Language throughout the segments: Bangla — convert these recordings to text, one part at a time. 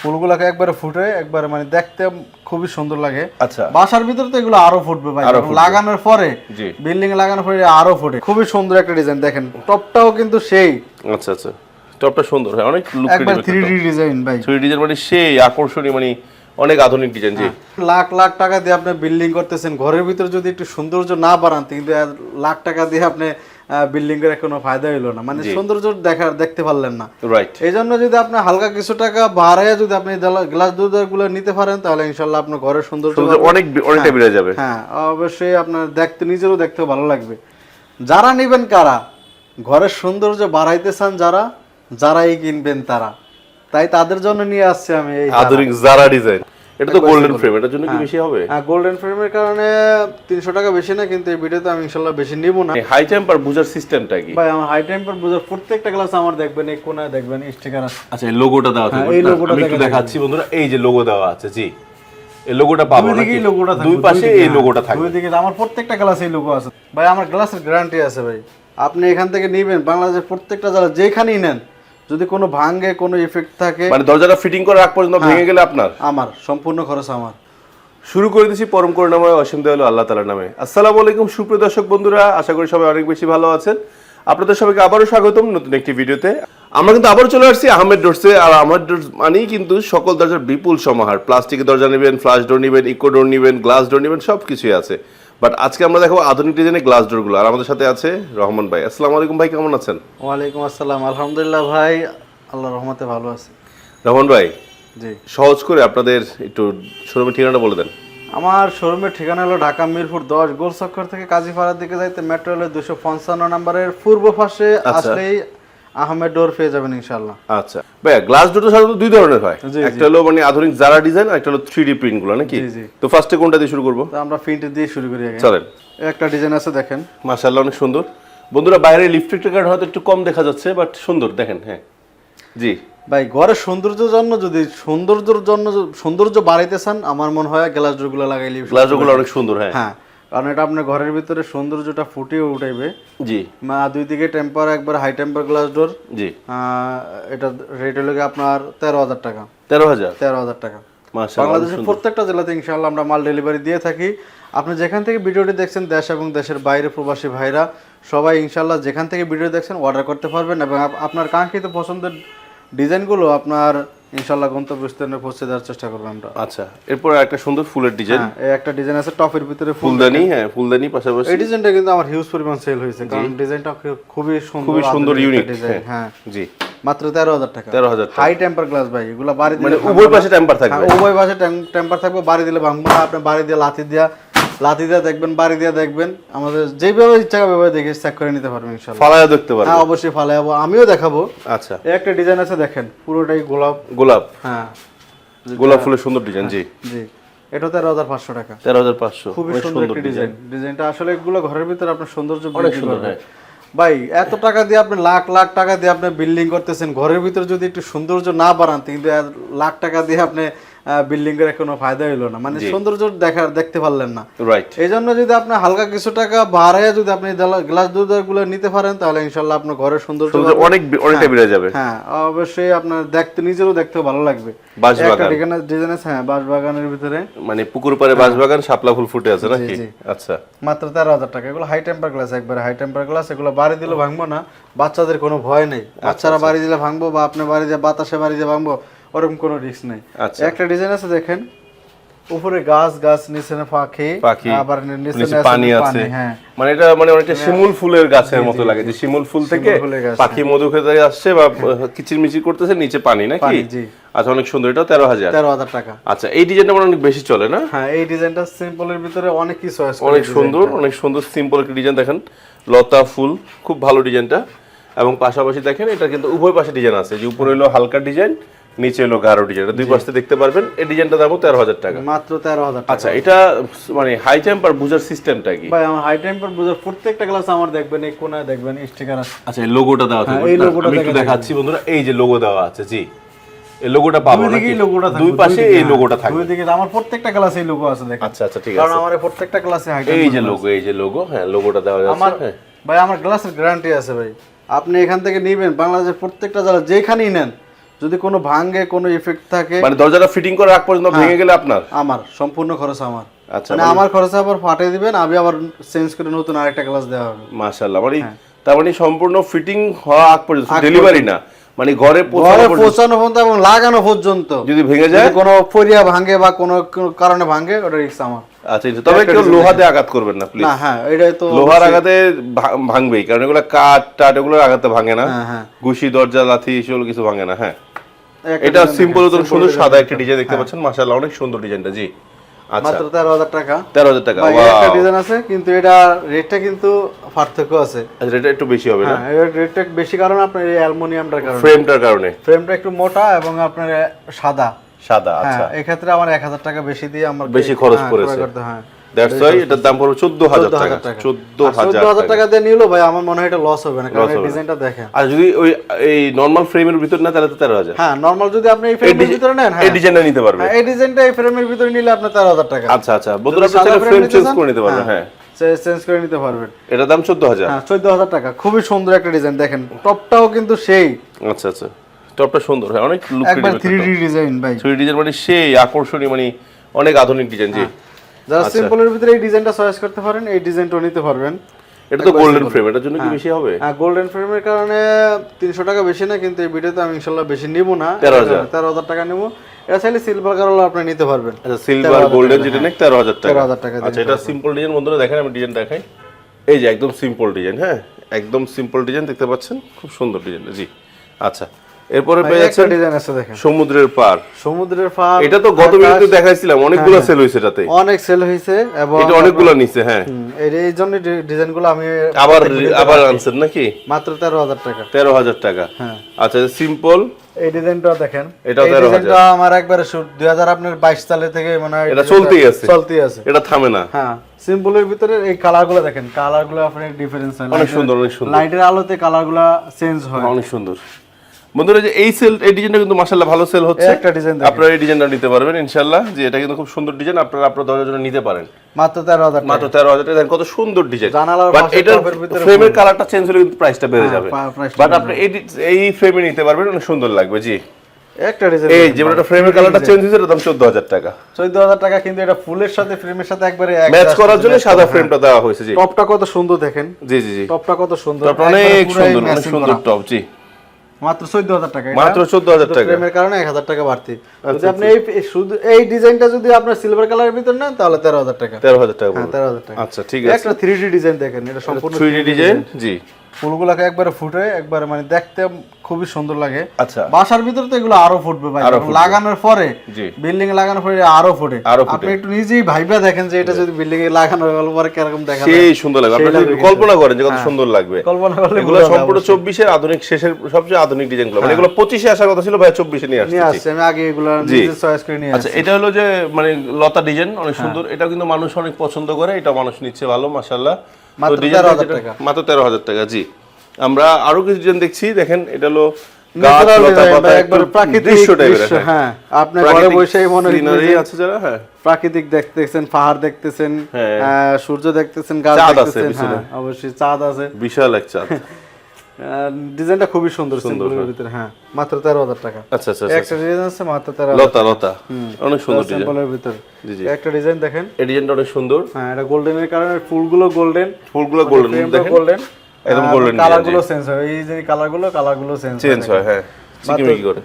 ফুলগুলোকে একবারে ফুটে একবারে মানে দেখতে খুবই সুন্দর লাগে। আচ্ছা। বাসার ভিতরে তো এগুলো আরও ফুটবে ভাই। লাগানোর পরে বিল্ডিং লাগানোর পরে আরও ফুটে। খুবই সুন্দর একটা ডিজাইন দেখেন টপটাও কিন্তু সেই। আচ্ছা আচ্ছা। টপটা সুন্দর হ্যাঁ অনেক লুক একবার থ্রি ডি ডিজাইন ভাই। থ্রি ডিজাইন মানে সেই আকর্ষণীয় মানে অনেক আধুনিক ডিজাইন জি। লাখ লাখ টাকা দিয়ে আপনি বিল্ডিং করতেছেন ঘরের ভিতরে যদি একটু সৌন্দর্য না বাড়ান কিন্তু লাখ টাকা দিয়ে আপনি বিল্ডিং এর কোনো ফায়দা হইল না। মানে সৌন্দর্য দেখার দেখতে পারলেন না। রাইট এই জন্য যদি আপনি হালকা কিছু টাকা বাড়ায় যদি আপনি গ্লাস দুধারগুলো নিতে পারেন তাহলে ইনশাল্লাহ আপনার ঘরের সৌন্দর্য অনেক অনেকটা বেড়ে যাবে। হ্যাঁ অবশ্যই আপনার দেখতে নিজেরও দেখতে ভালো লাগবে। যারা নেবেন কারা? ঘরের সৌন্দর্য বাড়াইতে চান যারা যারাই কিনবেন তারা। তাই তাদের জন্য নিয়ে আসছে আমি এই আধুনিক জারা ডিজাইন এটা তো গোল্ডেন ফ্রেম এটার জন্য কি বেশি হবে? হ্যাঁ গোল্ডেন ফ্রেমের কারণে তিনশো টাকা বেশি না কিন্তু এই ভিডিওতে আমি ইনশাল্লাহ বেশি নিব না। হাই টেম্পার বুঝার সিস্টেমটা কি? ভাই আমার হাই টেম্পার বুঝার প্রত্যেকটা গ্লাস আমার দেখবেন এই কোনায় দেখবেন স্টিকার আছে। আচ্ছা এই লোগোটা দেওয়া হ্যাঁ, থাকবে। এই লোগোটা আমি একটু দেখাচ্ছি বন্ধুরা। এই যে লোগো দেওয়া আছে জি। এই লোগোটা পাবো দুই নাকি? দিকেই লোগোটা থাকবে দুই পাশে এই হ্যাঁ, লোগোটা থাকবে। দুই দিকে আমার প্রত্যেকটা গ্লাসে এই লোগো আছে। ভাই আমার গ্লাসের গ্যারান্টি আছে ভাই। আপনি এখান থেকে নেবেন বাংলাদেশের প্রত্যেকটা জেলা যেখানেই নেন যদি কোনো ভাঙ্গে কোনো ইফেক্ট থাকে মানে দরজাটা ফিটিং করে রাখ পর্যন্ত ভেঙে গেলে আপনার? আমার সম্পূর্ণ খরচ আমার। শুরু করে দিচ্ছি পরম করুণাময় অসীম দয়ালু আল্লাহ তালার নামে। আসসালামু আলাইকুম সুপ্রিয় দর্শক বন্ধুরা আশা করি সবাই অনেক বেশি ভালো আছেন। আপনাদের সবাইকে আবারও স্বাগতম নতুন একটি ভিডিওতে। আমরা কিন্তু আবারও চলে আসছি আহমেদ ডোরসে আর আহমেদ ডোরস মানেই কিন্তু সকল দরজার বিপুল সমাহার। প্লাস্টিকের দরজা নেবেন ফ্লাশ ডোর নেবেন ইকো ডোর নেবেন গ্লাস ডোর নেবেন সব কিছুই আছে। বাট আজকে আমরা দেখাবো আধুনিক ডিজাইনের গ্লাস ডোরগুলো আর আমাদের সাথে আছে রহমান ভাই। আসসালামু আলাইকুম ভাই কেমন আছেন? ওয়ালাইকুম আসসালাম। আলহামদুলিল্লাহ ভাই আল্লাহ রহমতে ভালো আছে। রহমান ভাই জি। সহজ করে আপনাদের একটু শোরুমের ঠিকানাটা বলে দেন। আমার শোরুমের ঠিকানা হলো ঢাকা মিরপুর দশ গোল চক্কর থেকে কাজীপাড়ার দিকে যাইতে মেট্রো রেলের দুশো পঞ্চান্ন নম্বরের পূর্ব পাশে আসলেই আহমেদ ডোর পেয়ে যাবেন ইনশাল্লাহ আচ্ছা। ভাইয়া গ্লাস সাধারণত দুই ধরনের হয়। একটা হলো মানে আধুনিক ডিজাইন আর একটা হলো থ্রি ডি প্রিন্টগুলো নাকি। তো ফার্স্টে কোনটা দিয়ে শুরু করব? আমরা প্রিন্ট দিয়ে শুরু করি আগে। চলেন। একটা ডিজাইন আছে দেখেন। মাশাআল্লাহ অনেক সুন্দর। বন্ধুরা বাইরে কার্ড হয়তো একটু কম দেখা যাচ্ছে বাট সুন্দর দেখেন হ্যাঁ। জি। ভাই ঘরের সৌন্দর্যের জন্য যদি সৌন্দর্যের জন্য সৌন্দর্য বাড়াইতে চান আমার মনে হয় গ্লাস ডোরগুলো লাগাইলে গ্লাসগুলো অনেক সুন্দর হ্যাঁ। হ্যাঁ। কারণ এটা আপনার ঘরের ভিতরে সৌন্দর্যটা ফুটিয়ে উঠাইবে জি। মা দুই দিকে টেম্পার একবার হাই টেম্পার গ্লাস ডোর জি। এটা রেট হলো আপনার তেরো হাজার টাকা। তেরো হাজার? তেরো হাজার টাকা। মাশাআল্লাহ বাংলাদেশের প্রত্যেকটা জেলাতে ইনশাআল্লাহ আমরা মাল ডেলিভারি দিয়ে থাকি। আপনি যেখান থেকে ভিডিওটি দেখছেন দেশ এবং দেশের বাইরে প্রবাসী ভাইরা সবাই ইনশাআল্লাহ যেখান থেকে ভিডিও দেখছেন অর্ডার করতে পারবেন এবং আপ- আপনার কাঙ্ক্ষিত পছন্দের ডিজাইনগুলো আপনার ইনশাআল্লাহ গন্তব্যস্থানে পৌঁছে দেওয়ার চেষ্টা করব আমরা। আচ্ছা এরপর একটা সুন্দর ফুলের ডিজাইন হ্যাঁ একটা ডিজাইন আছে টপের ভিতরে ফুলদানি হ্যাঁ ফুলদানি পাশাপাশি। এই ডিজাইনটা কিন্তু আমার হিউজ পরিমাণ সেল হয়েছে কারণ ডিজাইনটা খুবই সুন্দর খুবই সুন্দর ইউনিক ডিজাইন হ্যাঁ। জি। মাত্র তেরো হাজার টাকা। তেরো হাজার টাকা। হাই টেম্পার গ্লাস ভাই এগুলা বাড়ি দিলে মানে উভয় পাশে টেম্পার থাকবে? হ্যাঁ, উভয় পাশে টেম্পার থাকবে বাড়ি দিলে ভাঙবো না আপনি বাড়ি দিয়ে লাথি দিয়া দিয়ে দেখবেন বাড়ি দিয়ে দেখবেন। আমাদের যেভাবে ইচ্ছা ভাবে দেখে চেক করে নিতে পারবেন ফালায়া দেখতে পারবে হ্যাঁ অবশ্যই আমিও দেখাবো। আচ্ছা। একটা ডিজাইন আছে দেখেন পুরোটাই গোলাপ। গোলাপ? হ্যাঁ। গোলাপ ফুলের সুন্দর ডিজাইন জি। জি। এটা তেরো হাজার পাঁচশো টাকা। তেরো হাজার পাঁচশো। খুবই সুন্দর একটা ডিজাইন ডিজাইনটা আসলে এগুলো ঘরের ভিতরে আপনার সৌন্দর্য অনেক সুন্দর হ্যাঁ। ভাই এত টাকা দিয়ে আপনি লাখ লাখ টাকা দিয়ে আপনি বিল্ডিং করতেছেন ঘরের ভিতরে যদি একটু সৌন্দর্য না বাড়ান কিন্তু লাখ টাকা দিয়ে আপনি বিল্ডিং এর কোনো ফায়দা হইল না। মানে সৌন্দর্য দেখার দেখতে পারলেন না। রাইট এই জন্য যদি আপনি হালকা কিছু টাকা বাড়ায় যদি আপনি গ্লাসগুলো নিতে পারেন তাহলে ইনশাল্লাহ আপনার ঘরের সৌন্দর্য অনেক অনেকটা বেড়ে যাবে। হ্যাঁ অবশ্যই আপনার দেখতে নিজেরও দেখতে ভালো লাগবে। বাঁশবাগান। একটা ডিজাইন আছে হ্যাঁ বাঁশবাগানের ভিতরে। মানে পুকুর পাড়ে বাঁশবাগান শাপলা ফুল ফুটে আছে নাকি? আচ্ছা। মাত্র তেরো হাজার টাকা। এগুলো হাই টেম্পার গ্লাস একবারে হাই টেম্পার গ্লাস এগুলো বাড়ি দিলে ভাঙবো না। বাচ্চাদের কোনো ভয় নেই। বাচ্চারা বাড়ি দিলে ভাঙবো বা আপনি বাড়ি দিয়ে বাতাসে বাড়ি দিয়ে ভাঙবো ওরকম কোনো রিস্ক নেই। আচ্ছা। একটা ডিজাইন আছে দেখেন উপরে গাছ গাছ নিচে পাখি পাখি আবার নিচে পানি আছে। হ্যাঁ। মানে এটা মানে অনেকটা শিমুল ফুলের গাছের মতো লাগে যে শিমুল ফুল থেকে পাখি মধু খেতে আসছে বা কিচিরমিচির করতেছে নিচে পানি নাকি। আচ্ছা অনেক সুন্দর। এটা তেরো হাজার। তেরো হাজার টাকা। আচ্ছা এই ডিজাইনটা মানে অনেক বেশি চলে না? হ্যাঁ এই ডিজাইনটা সিম্পলের ভিতরে অনেক কিছু আছে অনেক সুন্দর অনেক সুন্দর সিম্পল একটা ডিজাইন। দেখেন লতা ফুল খুব ভালো ডিজাইনটা। এবং পাশাপাশি দেখেন এটা কিন্তু উভয় পাশে ডিজাইন আছে। যে উপরে হলো হালকা ডিজাইন নিচে হলো গাঢ় ডিজাইন দুই পাশে দেখতে পারবেন এই ডিজাইনটা দামও তেরো হাজার টাকা। মাত্র তেরো হাজার টাকা। আচ্ছা এটা মানে হাই টেম্পার বুঝার সিস্টেমটা কি? ভাই আমার হাই টেম্পার বুঝার প্রত্যেকটা গ্লাস আমার দেখবেন এই কোনায় দেখবেন স্টিকার আছে। আচ্ছা এই লোগোটা দেওয়া থাকবে। এই লোগোটা একটু দেখাচ্ছি বন্ধুরা। এই যে লোগো দেওয়া আছে জি। এই লোগোটা পাবো নাকি? দিকেই লোগোটা দুই পাশে এই হ্যাঁ। লোগোটা থাকবে। দুই দিকে। আমার প্রত্যেকটা ক্লাসে এই লোগো আছে দেখেন। আচ্ছা আচ্ছা ঠিক আছে। কারণ আমার প্রত্যেকটা ক্লাসে হাই এই যে লোগো এই যে লোগো হ্যাঁ লোগোটা দেওয়া আমার হ্যাঁ। ভাই আমার গ্লাসের গ্যারান্টি আছে ভাই। আপনি এখান থেকে নেবেন বাংলাদেশের প্রত্যেকটা জেলা যেখানেই নেন যদি কোনো ভাঙে কোনো ইফেক্ট থাকে মানে দরজাটা ফিটিং করে রাখ পর্যন্ত ভেঙে গেলে আপনার? আমার সম্পূর্ণ খরচ আমার। আচ্ছা মানে আমার খরচে আবার ফাটিয়ে দিবেন আমি আবার চেঞ্জ করে নতুন আরেকটা গ্লাস দেওয়া হবে। মাশাআল্লাহ মানে হ্যাঁ। তার মানে সম্পূর্ণ ফিটিং হওয়া আগ পর্যন্ত ডেলিভারি না মানে ঘরে পৌঁছানো ঘরে পর্যন্ত। পৌঁছানো পর্যন্ত এবং লাগানো পর্যন্ত। যদি ভেঙে যায়? কোনো ফরিয়া ভাঙে বা কোনো কারণে ভাঙে ওটা রিস্ক আমার। আচ্ছা তবে কেউ লোহাতে আঘাত করবেন না প্লিজ হ্যাঁ এটাই তো লোহার আঘাতে ভাঙবেই কারণ এগুলো কাঠ টাট এগুলো আঘাতে ভাঙে না। হ্যাঁ, হ্যাঁ। ঘুষি দরজা লাথি সেগুলো কিছু ভাঙে না হ্যাঁ। এটা সিম্পল দেখেন, সুন্দর সাদা একটা ডিজাইন দেখতে পাচ্ছেন। মাশাআল্লাহ অনেক সুন্দর ডিজাইনটা জি। আচ্ছা। মাত্র তেরো হাজার টাকা। তেরো হাজার টাকা ভাই, একটা ডিজাইন আছে কিন্তু এটা রেটটা কিন্তু পার্থক্য আছে। আচ্ছা এটা একটু বেশি হবে না? হ্যাঁ রেটটা বেশি কারণ আপনার এই অ্যালুমিনিয়ামটার কারণে। ফ্রেমটার কারণে। ফ্রেমটা একটু মোটা এবং আপনার সাদা। সাদা আচ্ছা। হ্যাঁ এক্ষেত্রে আমার এক হাজার টাকা বেশি দিয়ে আমার বেশি খরচ হ্যাঁ, পড়েছে। হয়। দ্যাটস ওয়াই এটার দাম পড়বে চোদ্দ হাজার টাকা। চোদ্দ হাজার চোদ্দ হাজার টাকা। দিয়ে নিলো ভাই আমার মনে হয় এটা লস হবে না কারণ না। ডিজাইনটা দেখেন। আর যদি ওই এই নর্মাল ফ্রেমের ভিতর না তাহলে তো তেরো হাজার। হ্যাঁ নর্মাল যদি আপনি এই ফ্রেমের ভিতরে নেন হ্যাঁ। এই ডিজাইনটা নিতে পারবে। হ্যাঁ, এই ডিজাইনটা এই ফ্রেমের ভিতরে নিলে আপনার তেরো টাকা। আচ্ছা আচ্ছা। বন্ধুরা আপনি চাইলে ফ্রেম চেঞ্জ করে নিতে পারবেন হ্যাঁ। চেঞ্জ করে নিতে পারবেন এটার দাম চোদ্দ হাজার। হ্যাঁ চোদ্দ হাজার টাকা। খুবই সুন্দর একটা ডিজাইন দেখেন। টপটাও কিন্তু সেই। আচ্ছা আচ্ছা। টপটা সুন্দর হ্যাঁ অনেক লুক একবার থ্রি ডিজাইন ভাই। থ্রি ডিজাইন মানে সেই আকর্ষণীয় মানে অনেক আধুনিক ডিজাইন জি। যারা আচ্ছা। সিম্পলের ভিতরে এই ডিজাইনটা চয়েস করতে পারেন এই ডিজাইনটাও নিতে পারবেন। এটা তো গোল্ডেন ফ্রেম এটার জন্য কি বেশি হবে? হ্যাঁ গোল্ডেন ফ্রেমের কারণে তিনশো টাকা বেশি না কিন্তু এই ভিডিওতে আমি ইনশাল্লাহ বেশি নিব না। 13,000 তেরো হাজার টাকা নেব। এটা চাইলে সিলভার কালার আপনি নিতে পারবেন। আচ্ছা সিলভার গোল্ডেন যেটা নেক তেরো হাজার টাকা। 13,000 টাকা আচ্ছা এটা সিম্পল ডিজাইন বন্ধুরা দেখেন আমি ডিজাইন দেখাই। এই যে একদম সিম্পল ডিজাইন হ্যাঁ? একদম সিম্পল ডিজাইন দেখতে পাচ্ছেন? খুব সুন্দর ডিজাইন জি। আচ্ছা এরপরে পেয়ে যাচ্ছেন ডিজাইন আছে দেখেন। সমুদ্রের পার সমুদ্রের ফার এটা তো গত ভিডিওতে দেখাইছিলাম অনেকগুলো সেল হয়েছে এটাতে। অনেক সেল হয়েছে এবং এটা অনেকগুলো নিচে হ্যাঁ। হুম, এই জন্য ডিজাইনগুলো আমি আবার আবার আনছেন নাকি? মাত্র তেরো হাজার টাকা। তেরো হাজার টাকা। হ্যাঁ। আচ্ছা সিম্পল এই ডিজাইনটা দেখেন। এই 13,000 ডিজাইনটা আমার একবারে শুট সালে থেকে মানে এটা চলতেই আছে। চলতেই আছে। এটা থামে না। হ্যাঁ সিম্পলের ভিতরে এই কালারগুলো দেখেন। কালারগুলো আপনার ডিফারেন্স হয়। অনেক সুন্দর অনেক সুন্দর। লাইটের আলোতে কালারগুলা চেঞ্জ হয়। অনেক সুন্দর। বন্ধুরা যে এই সেল এই ডিজাইনটা কিন্তু মাশাআল্লাহ ভালো সেল হচ্ছে। একটা ডিজাইন আপনারা এই ডিজাইনটা নিতে পারবেন ইনশাআল্লাহ। যে এটা কিন্তু খুব সুন্দর ডিজাইন আপনারা আপনার দরজার জন্য নিতে পারেন। মাত্র তেরো হাজার মাত্র তেরো হাজার টাকা। দেখেন কত সুন্দর ডিজাইন বাট ভিতরে ফ্রেমের কালারটা চেঞ্জ হলে কিন্তু প্রাইসটা বেড়ে হ্যাঁ, যাবে। বাট আপনি এই এই ফ্রেমে নিতে পারবেন অনেক সুন্দর লাগবে জি। একটা ডিজাইন এই যেমন একটা ফ্রেমের কালারটা চেঞ্জ হয়েছে দাম চোদ্দ হাজার টাকা। চোদ্দ হাজার টাকা কিন্তু এটা ফুলের সাথে ফ্রেমের সাথে একবারে এক ম্যাচ করার জন্য সাদা। ফ্রেমটা দেওয়া হয়েছে জি। টপটা কত সুন্দর দেখেন। জি জি জি। টপটা কত সুন্দর। টপটা অনেক সুন্দর অনেক সুন্দর। টপ জি। মাত্র চোদ্দ হাজার টাকা মাত্র 14,000 শুধু টাকা। আচ্ছা, ফ্রেমের কারণে এক হাজার টাকা বাড়তি। যদি আপনি এই এই শুধু এই ডিজাইনটা যদি আপনার সিলভার কালারের ভিতর নেন তাহলে তেরো হাজার টাকা। তেরো হাজার টাকা হ্যাঁ পড়বে। তেরো হাজার টাকা। আচ্ছা ঠিক আছে। একটা থ্রি ডি ডিজাইন দেখেন এটা সম্পূর্ণ 3D ডিজাইন জি। ফুলগুলোকে একবারে ফুটে একবারে মানে দেখতে খুবই সুন্দর লাগে। আচ্ছা। বাসার ভিতরে তো এগুলো আরও ফুটবে ভাই। লাগানোর পরে বিল্ডিং এ লাগানোর পরে আরও ফুটে। আপনি একটু নিজেই ভাইবা দেখেন যে এটা যদি বিল্ডিং এ লাগানো হলো পরে কীরকম দেখা সেই সুন্দর লাগবে। আপনি যদি কল্পনা করেন যে কত সুন্দর লাগবে। কল্পনা করলে এগুলো সম্পূর্ণ চব্বিশের আধুনিক শেষের সবচেয়ে আধুনিক ডিজাইনগুলো। মানে এগুলো পঁচিশে আসার কথা ছিল ভাই চব্বিশে নিয়ে নিয়ে আসছে নিয়ে আসছে আমি আগে এগুলো নিজে চয়েস করে নিয়ে আচ্ছা এটা হলো যে মানে লতা ডিজাইন অনেক হ্যাঁ। সুন্দর। এটা কিন্তু মানুষ অনেক পছন্দ করে এটা মানুষ নিচ্ছে ভালো মাশাআল্লাহ। মাত্র ডিজাইনটা 13,000 যেটা- টাকা। মাত্র তেরো হাজার টাকা জি। আমরা আরও কিছু ডিজাইন দেখছি দেখেন এটা হলো প্রাকৃতিক হ্যাঁ। হয়। হ্যাঁ প্রাকৃতিক দেখতেছেন পাহাড় দেখতেছেন সূর্য দেখতেছেন গাছ দেখতেছেন হ্যাঁ অবশ্যই চাঁদ আছে। বিশাল এক চাঁদ। ডিজাইনটা খুবই সুন্দর সিম্পলের ভিতরে হ্যাঁ। মাত্র তেরো হাজার টাকা। আচ্ছা আচ্ছা আচ্ছা একটা ডিজাইন আছে মাত্র তেরো লতা লতা। অনেক সুন্দর ডিজাইন। সিম্পলের ভিতরে। জি জি। একটা ডিজাইন দেখেন। এই ডিজাইনটা অনেক সুন্দর। হ্যাঁ এটা গোল্ডেনের কারণে ফুলগুলো গোল্ডেন ফুলগুলো গোল্ডেন দেখেন। গোল্ডেন একদম golden কালারগুলো চেঞ্জ হয়। এই যে কালারগুলো কালারগুলো চেঞ্জ চেঞ্জ হয় হ্যাঁ।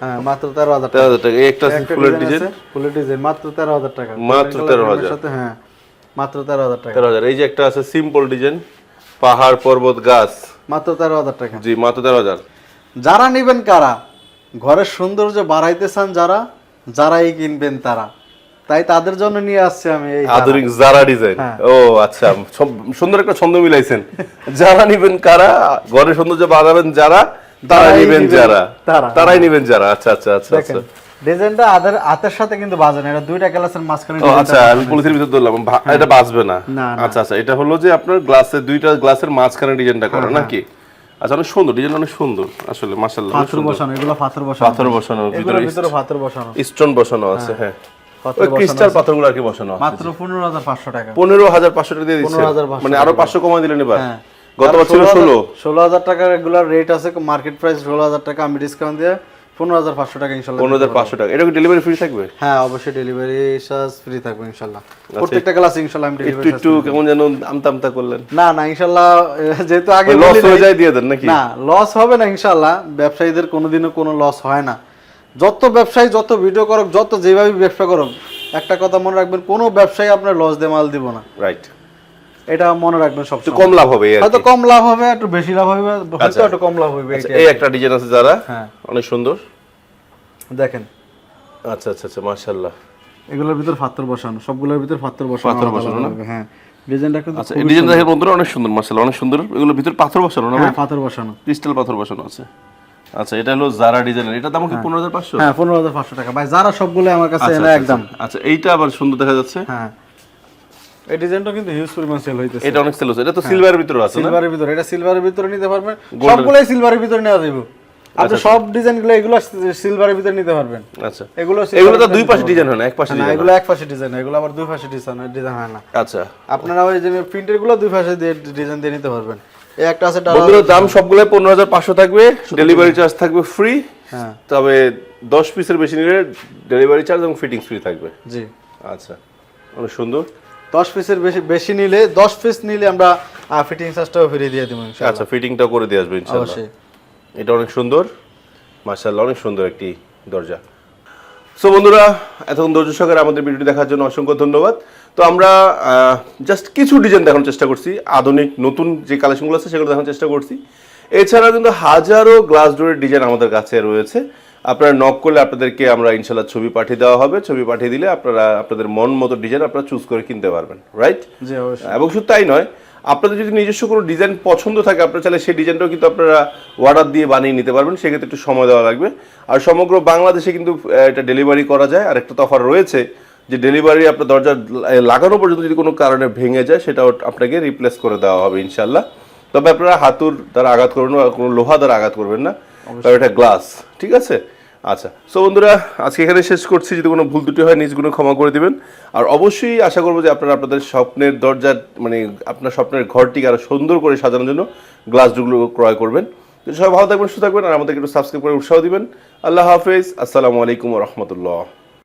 হ্যাঁ মাত্র তেরো হাজার তেরো টাকা। এই একটা ফুলের ডিজাইন ফুলের ডিজাইন। মাত্র তেরো হাজার টাকা। মাত্র 13,000 এর সাথে, হ্যাঁ মাত্র তেরো হাজার টাকা। তেরো হাজার। এই যে একটা আছে সিম্পল ডিজাইন। পাহাড় পর্বত গাছ। মাত্র তেরো হাজার টাকা। জি মাত্র তেরো হাজার। যারা নিবেন কারা? ঘরের সৌন্দর্য বাড়াইতে চান যারা যারাই কিনবেন তারা। তাই তাদের জন্য নিয়ে আসছে আমি এই যারা। আধুনিক জারা ডিজাইন হ্যাঁ। ও আচ্ছা সুন্দর একটা ছন্দ মিলাইছেন। যারা নিবেন কারা? ঘরের সৌন্দর্য বাড়াবেন যারা তারা নিবেন নিবেন যারা। তারাই নিবেন যারা। আচ্ছা আচ্ছা আচ্ছা আচ্ছা। ডিজাইনটা আদের হাতের সাথে কিন্তু বাজে না এটা দুইটা গ্লাসের মাঝখানে ও আচ্ছা আমি ভিতর ধরলাম এটা বাঁচবে না। আচ্ছা আচ্ছা এটা হলো যে আপনার গ্লাসের দুইটা গ্লাসের মাঝখানে ডিজাইনটা করা নাকি? আচ্ছা অনেক সুন্দর ডিজাইন অনেক সুন্দর আসলে মাশাআল্লাহ পাথর বসানো এগুলো পাথর বসানো। পাথর বসানো ভিতরে ভিতরে পাথর বসানো। স্টোন বসানো আছে হ্যাঁ। পাথর ওই বসানো ক্রিস্টাল পাথরগুলো আর কি বসানো মাত্র পনেরো হাজার পাঁচশো টাকা। দিয়ে দিচ্ছে মানে আরও পাঁচশো কমাই দিলেন এবার। হ্যাঁ। হাজার টাকার রেগুলার রেট আছে মার্কেট প্রাইস ষোলো হাজার টাকা আমি ডিসকাউন্ট দিয়ে পনেরো হাজার পাঁচশো টাকা ইনশাল্লাহ পনেরো হাজার পাঁচশো টাকা। এটা ডেলিভারি ফ্রি থাকবে? হ্যাঁ অবশ্যই ডেলিভারি চার্জ ফ্রি থাকবে ইনশাল্লাহ। প্রত্যেকটা ক্লাস ইনশাল্লাহ আমি ডেলিভারি একটু কেমন যেন আমতা আমতা করলেন না না ইনশাল্লাহ যেহেতু আগে লস হয়ে যায় দিয়ে দেন নাকি? না লস হবে না ইনশাল্লাহ। ব্যবসায়ীদের কোনোদিনও কোনো লস হয় না। যত ব্যবসায়ী যত ভিডিও করুক যত যেভাবে ব্যবসা করুক একটা কথা মনে রাখবেন কোনো ব্যবসায়ী আপনার লস দিয়ে মাল দিব না। রাইট এটা মনে রাখবেন সব একটু কম লাভ হবে হয়তো কম লাভ হবে একটু বেশি লাভ হবে হয়তো একটু কম লাভ হবে আচ্ছা, এই একটা ডিজাইন আছে যারা? হ্যাঁ। অনেক সুন্দর। দেখেন। আচ্ছা আচ্ছা আচ্ছা মাশাআল্লাহ। এগুলোর ভিতর ফাত্তর বসানো সবগুলোর ভিতর ফাত্তর বসানো পাথর আলাদা বসানো না? হ্যাঁ। ডিজাইনটা কিন্তু আচ্ছা ডিজাইন বন্ধুরা অনেক সুন্দর মাশাআল্লাহ অনেক সুন্দর। এগুলো ভিতর পাথর বসানো না হ্যাঁ পাথর বসানো। ক্রিস্টাল পাথর বসানো আছে। আচ্ছা এটা হলো জারা ডিজাইনের। এটা দাম কি পনেরো হাজার পাঁচশো? হ্যাঁ পনেরো হাজার পাঁচশো টাকা। ভাই যারা সবগুলো আমার কাছে আচ্ছা, এনে আচ্ছা, একদম। আচ্ছা এইটা আবার সুন্দর দেখা যাচ্ছে? হ্যাঁ। এই ডিজাইনটা কিন্তু হিউজ পরিমাণ সেল হইতেছে। এটা অনেক সেল হচ্ছে। এটা তো সিলভারের ভিতরে আছে না? সিলভারের ভিতরে। এটা সিলভারের ভিতরে নিতে পারবেন। সবগুলোই সিলভারের ভিতরে নেওয়া যাবে আপনি সব ডিজাইনগুলো এগুলো সিলভারের ভিতরে নিতে পারবেন। আচ্ছা। এগুলো এগুলো তো দুই পাশে ডিজাইন হয় না এক পাশে না এগুলো এক পাশে ডিজাইন এগুলো আবার দুই পাশে ডিজাইন ডিজাইন হয় না। আচ্ছা। আপনারা ওই যে প্রিন্টেরগুলো দুই পাশে দিয়ে ডিজাইন দিয়ে নিতে পারবেন। এই একটা আছে বন্ধুরা দাম সবগুলো পনেরো হাজার পাঁচশো থাকবে। ডেলিভারি চার্জ থাকবে ফ্রি হ্যাঁ। তবে দশ পিসের বেশি নিলে ডেলিভারি চার্জ এবং ফিটিংস ফ্রি থাকবে। জি। আচ্ছা। অনেক সুন্দর। দশ পিসের বেশি বেশি নিলে দশ পিস নিলে আমরা ফিটিং চার্জটাও ফিরিয়ে দিয়ে দেবো আচ্ছা ফিটিংটাও করে দিয়ে আসবে ইনশাআল্লাহ। এটা অনেক সুন্দর। মাশাআল্লাহ অনেক সুন্দর একটি দরজা। সো বন্ধুরা এতক্ষণ ধৈর্য সহকারে আমাদের ভিডিওটি দেখার জন্য অসংখ্য ধন্যবাদ। তো আমরা জাস্ট কিছু ডিজাইন দেখানোর চেষ্টা করছি। আধুনিক নতুন যে কালেকশনগুলো আছে সেগুলো দেখানোর চেষ্টা করছি। এছাড়া কিন্তু হাজারো গ্লাস ডোরের ডিজাইন আমাদের কাছে রয়েছে। আপনারা নক করলে আপনাদেরকে আমরা ইনশাল্লাহ ছবি পাঠিয়ে দেওয়া হবে। ছবি পাঠিয়ে দিলে আপনারা আপনাদের মন মতো ডিজাইন আপনারা চুজ করে কিনতে পারবেন রাইট এবং শুধু তাই নয় আপনাদের যদি নিজস্ব কোনো ডিজাইন পছন্দ থাকে আপনারা চাইলে সেই ডিজাইনটাও কিন্তু আপনারা অর্ডার দিয়ে বানিয়ে নিতে পারবেন সেক্ষেত্রে একটু সময় দেওয়া লাগবে। আর সমগ্র বাংলাদেশে কিন্তু এটা ডেলিভারি করা যায়। আর একটা তো অফার রয়েছে যে ডেলিভারি আপনার দরজা লাগানো পর্যন্ত যদি কোনো কারণে ভেঙে যায় সেটাও আপনাকে রিপ্লেস করে দেওয়া হবে ইনশাল্লাহ। তবে আপনারা হাতুর দ্বারা আঘাত করবেন কোনো লোহা দ্বারা আঘাত করবেন না। কারণ এটা গ্লাস ঠিক আছে? আচ্ছা সো বন্ধুরা, আজকে এখানে শেষ করছি। যদি কোনো ভুল ত্রুটি হয় নিজগুলো ক্ষমা করে দিবেন। আর অবশ্যই আশা করব যে আপনারা আপনাদের স্বপ্নের দরজা মানে আপনার স্বপ্নের ঘরটিকে আরও সুন্দর করে সাজানোর জন্য গ্লাস ডুগুলো ক্রয় করবেন। সবাই ভালো থাকবেন, সুস্থ থাকবেন, আর আমাদেরকে একটু সাবস্ক্রাইব করে উৎসাহ দিবেন। আল্লাহ হাফেজ। আসসালামু আলাইকুম রহমতুল্লাহ।